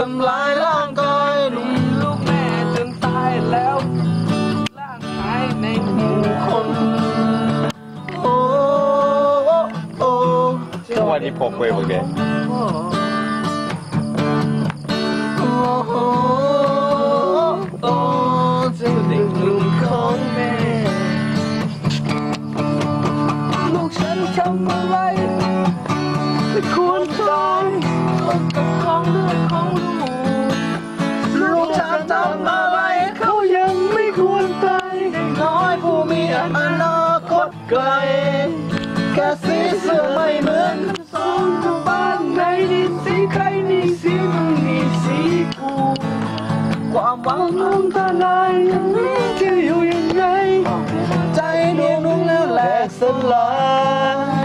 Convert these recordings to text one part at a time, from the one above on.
ทำลายร่างกายลุมลูกแม่จนตายแล้วร่างกายในหมู่คน โอ้โอ้ทุกวันนี้พกเว้ยพวกเด็กโอ้โอ้โอ้เจ้าเด็กหนุ่มของแม่ ลูกฉันทำอะไรไม่ควรตายกับก ลูกฉันทำอะไรเขายังไม่ควรตายเด็กน้อยผู้มีอนาคตไกลแค่สีเสื้อไม่เหมือนสองกับบ้านไหนนี่สีใครนี่สีมึงนี่สีกูความหวังของทนายยังนี้จะอยู่ยังไง ใจดวงนุ่งแล้วแหลกสลา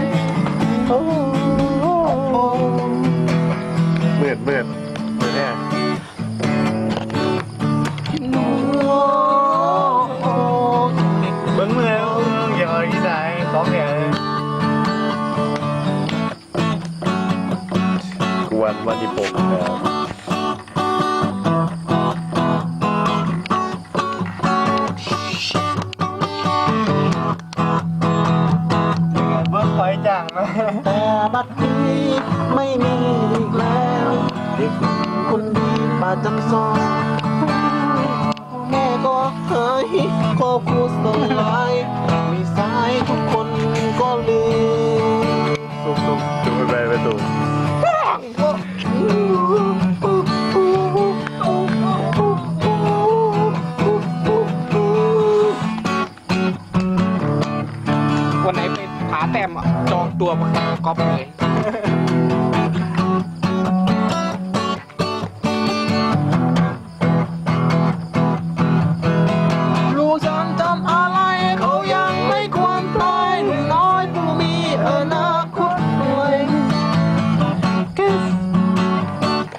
ยเมื่อเมื่อ สองเนี่ยกวนวันที่ปกนะครับเบิ่งไฟจังนะแต่บัดนี้ไม่มีอีกแล้วเด็กคนดีประจำซอยแม่ก็เคยครอบครัวสลาย วมาก๊อปเลยลูกฉันทำอะไรเขายังไม่ควรตายหนุ่มน้อยผู้มีอนาคตรวย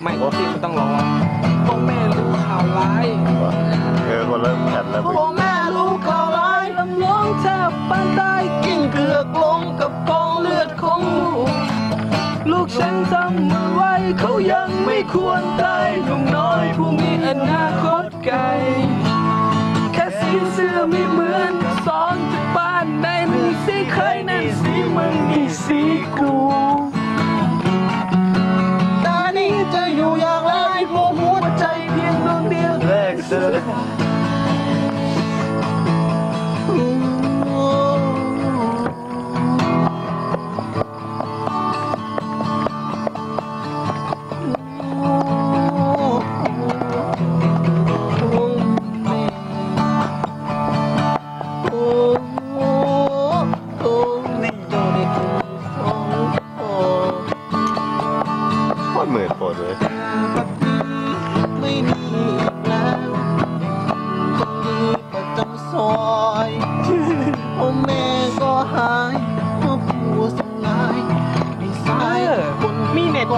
ไม่ที่มันต้องรอพ่อแม่รู้ข่าวร้ายเออคนเริ่มแผ่นแล้วพ่อแม่ลูกข่าวร้ายลำล้องแทบปานตายกิ้งเกือกลงกั ฉันทำอะไรเขายังไม่ควรตายหนุ่มน้อยผู้มีอนาคตไกล แค่สีเสื้อไม่เหมือนสองจากบ้านในนี่สีใครนั่นสีมึงนี่สีกู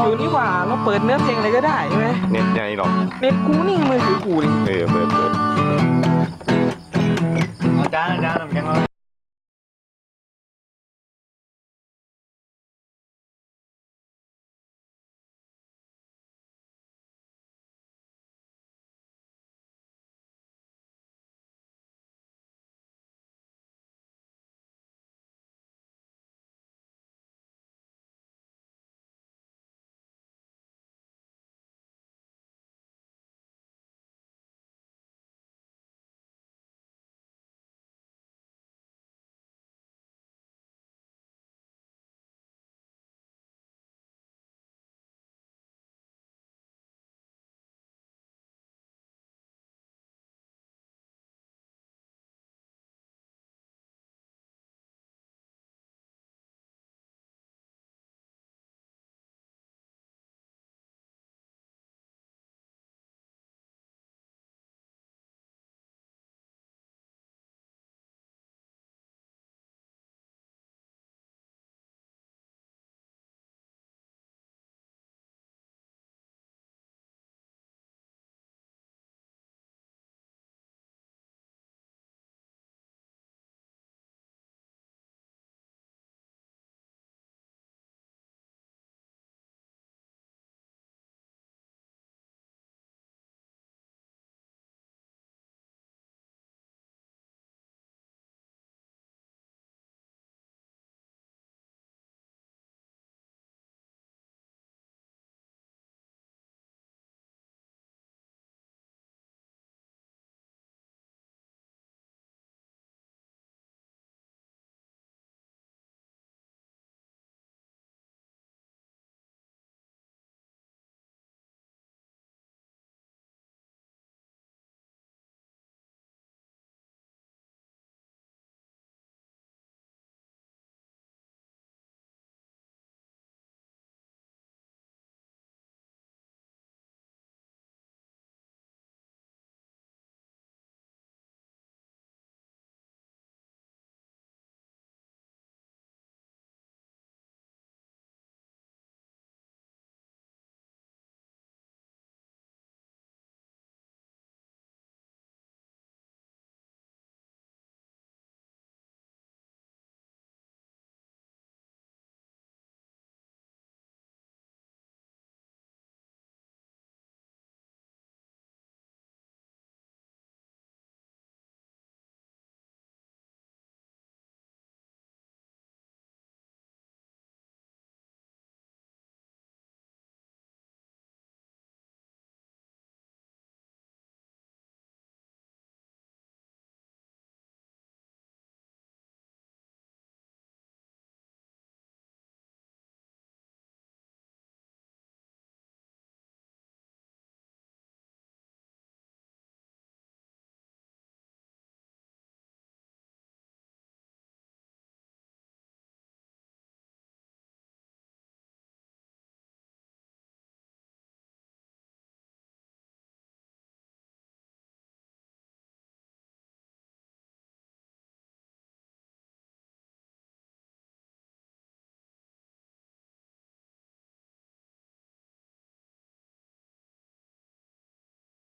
อยู่นี่หว่าเราเปิดเนื้อเพลงอะไรก็ได้ใช่ไหมเน็ตไงหรอกเน็ตกูนี่มือถือกูนี่เออเปิดเปิดอาจารย์อาจารย์ทำยังไง